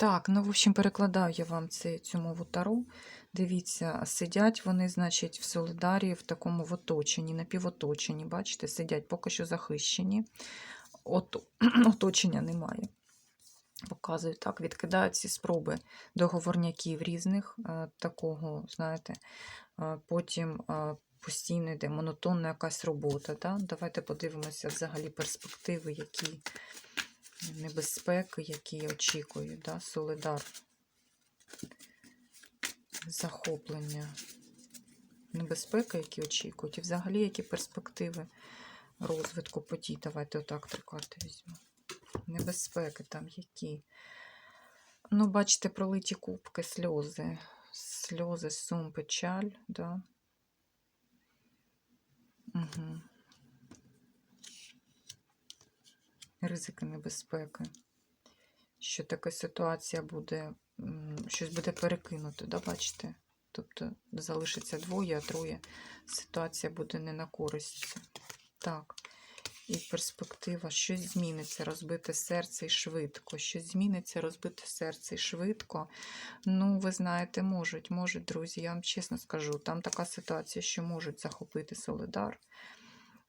Так, ну, в общем, перекладаю я вам це, цю мову Таро. Дивіться, сидять вони, значить, в Солидарі в такому в оточенні, напівоточенні, бачите, сидять поки що захищені. От, оточення немає. Показую так, відкидають ці спроби договорняків різних, е, такого, знаєте, е, потім е, постійно йде монотонна якась робота. Да? Давайте подивимося взагалі перспективи, які небезпеки, які очікують, да? Солидар, захоплення, небезпеки, які очікують, і взагалі які перспективи розвитку подій. Давайте отак три карти візьму. Небезпеки там які. Ну, бачите, пролиті кубки, сльози. Сльози, сум, печаль, да. Угу. Ризики небезпеки. Що така ситуація буде, щось буде перекинуто, да, бачите? Тобто залишиться двоє, а троє. Ситуація буде не на користь. Так. І перспектива, щось зміниться, розбите серце і швидко. Щось зміниться, розбите серце і швидко. Ну, ви знаєте, можуть, можуть, друзі, я вам чесно скажу, там така ситуація, що можуть захопити Солидар.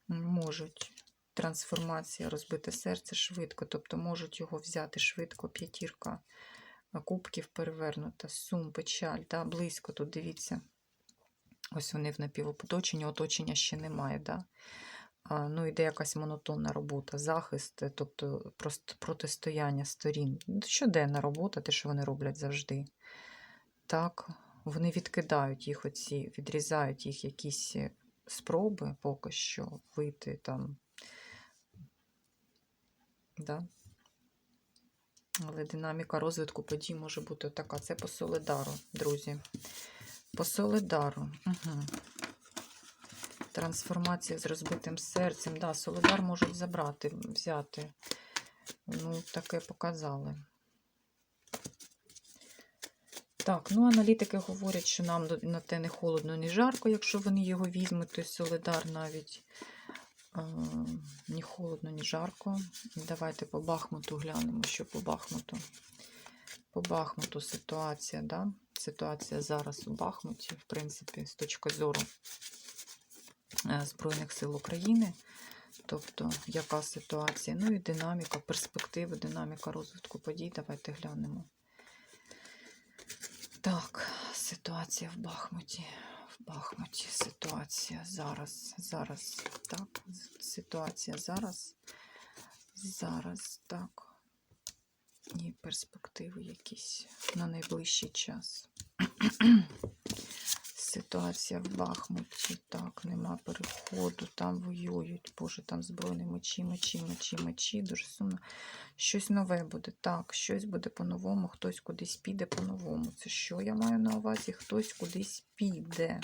Можуть. Трансформація, розбите серце швидко, тобто можуть його взяти швидко, п'ятірка кубків перевернута, сум, печаль, да, близько тут, дивіться. Ось вони в напівоточенні, оточення ще немає. Да? Ну, йде якась монотонна робота, захист, е, тобто протистояння сторін. Ну, Щоденна робота, те, що вони роблять завжди. Так, вони відкидають їх, оці, відрізають їх якісь е, спроби поки що вийти там. Да? Але динаміка розвитку подій може бути така. Це по Солидару, друзі. По Солидару. Угу. Трансформація з розбитим серцем. Да, Солидар можуть забрати, взяти. Ну, таке показали. Так, ну аналітики говорять, що нам на те не холодно, не жарко, якщо вони його візьмуть, то Солидар навіть е, ні холодно, ні жарко. Давайте по Бахмуту глянемо, що по Бахмуту. По Бахмуту ситуація, да? Ситуація зараз у Бахмуті, в принципі, з точки зору Збройних сил України. Тобто, яка ситуація? Ну і динаміка, перспективи, динаміка розвитку подій. Давайте глянемо. Так, ситуація в Бахмуті. В Бахмуті ситуація зараз. Зараз. Так, ситуація зараз. Зараз, так. І перспективи якісь на найближчий час. Ситуація в Бахмуті. Так, нема переходу, там воюють. Боже, там збройні мечі, мечі, мечі, мечі. Дуже сумно. Щось нове буде. Так, щось буде по-новому, хтось кудись піде по-новому. Це що я маю на увазі? Хтось кудись піде.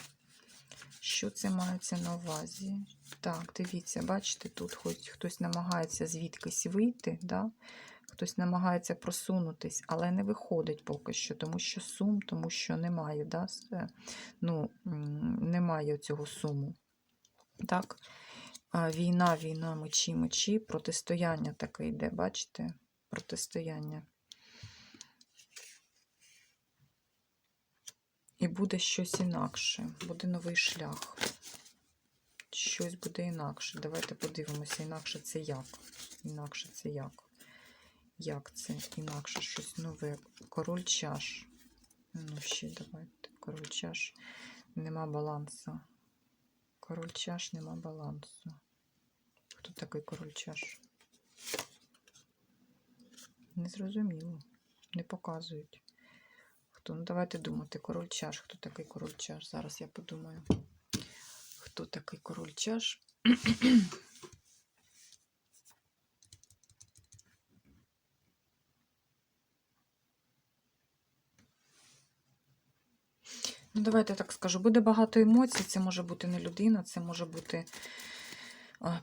Що це мається на увазі? Так, дивіться, бачите, тут хоч хтось намагається звідкись вийти, да? Хтось намагається просунутись, але не виходить поки що, тому що сум, тому що немає, да? ну, немає цього суму. Так? Війна, війна, мечі, мечі, протистояння таке йде, бачите? Протистояння. І буде щось інакше, буде новий шлях. Щось буде інакше. Давайте подивимося, інакше це як. Інакше це як. Як це інакше щось нове? Король чаш. Ну, ще давайте. Король чаш. Нема балансу. Король чаш, нема балансу. Хто такий король чаш? Незрозуміло. Не показують. Хто? Ну, давайте думати. Король чаш. Хто такий король чаш? Зараз я подумаю. Хто такий король чаш? Ну, давайте так скажу. Буде багато емоцій. Це може бути не людина, це може бути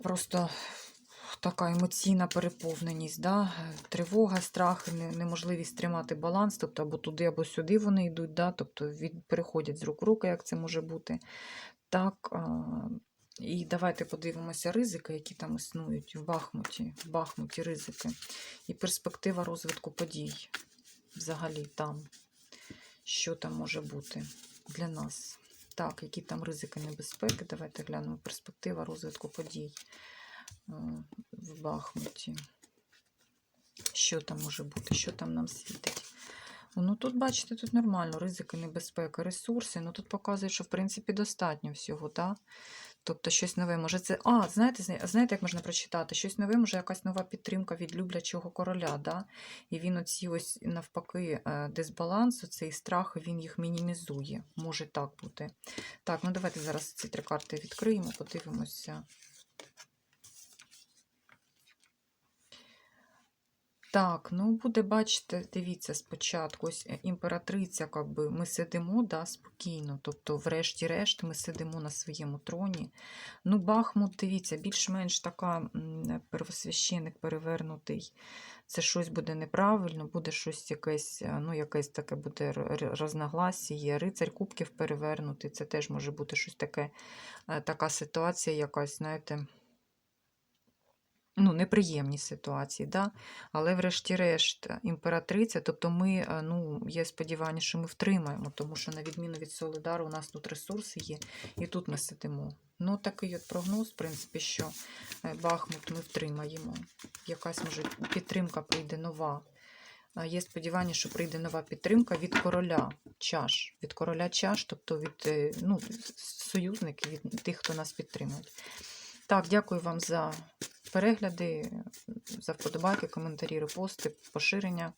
просто така емоційна переповненість, да? е, тривога, страх, неможливість тримати баланс, тобто або туди, або сюди вони йдуть, да? тобто від, переходять з рук в руки, як це може бути. Так, і давайте подивимося ризики, які там існують в Бахмуті, в Бахмуті ризики, і перспектива розвитку подій взагалі там, що там може бути для нас. Так, які там ризики небезпеки, давайте глянемо перспектива розвитку подій е, в Бахмуті. Що там може бути, що там нам світить? Ну тут, бачите, тут нормально, ризики, небезпека, ресурси. Ну тут показує, що в принципі достатньо всього, так? Тобто щось нове. Може, це. А, знаєте, знаєте, як можна прочитати? Щось нове, може, якась нова підтримка від люблячого короля, да? І він оці ось навпаки дисбалансу, дисбаланс, цей страх, він їх мінімізує. Може так бути. Так, ну давайте зараз ці три карти відкриємо, подивимося. Так, ну буде, бачите, дивіться спочатку, ось е, імператриця, как би, ми сидимо да, спокійно, тобто, врешті-решт, ми сидимо на своєму троні. Ну, Бахмут, дивіться, більш-менш така первосвященик перевернутий. Це щось буде неправильно, буде щось якесь, е, ну, якесь таке буде р- р- рицарь кубків перевернутий, це теж може бути щось таке, е, така ситуація якась, знаєте, ну, неприємні ситуації, да? але врешті-решт імператриця, тобто ми, е, ну, є сподівання, що ми втримаємо, тому що на відміну від Солидару у нас тут ресурси є, і тут ми сидимо. Ну, такий от прогноз, в принципі, що е, Бахмут ми втримаємо. Якась, може, підтримка прийде нова. Є сподівання, що прийде нова підтримка від короля чаш. Від короля чаш, тобто від е, ну, союзників, від тих, хто нас підтримує. Так, дякую вам за перегляди, за вподобайки, коментарі, репости, поширення.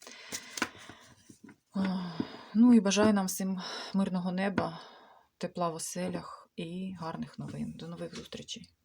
Ну і бажаю нам всім мирного неба, тепла в оселях і гарних новин. До нових зустрічей!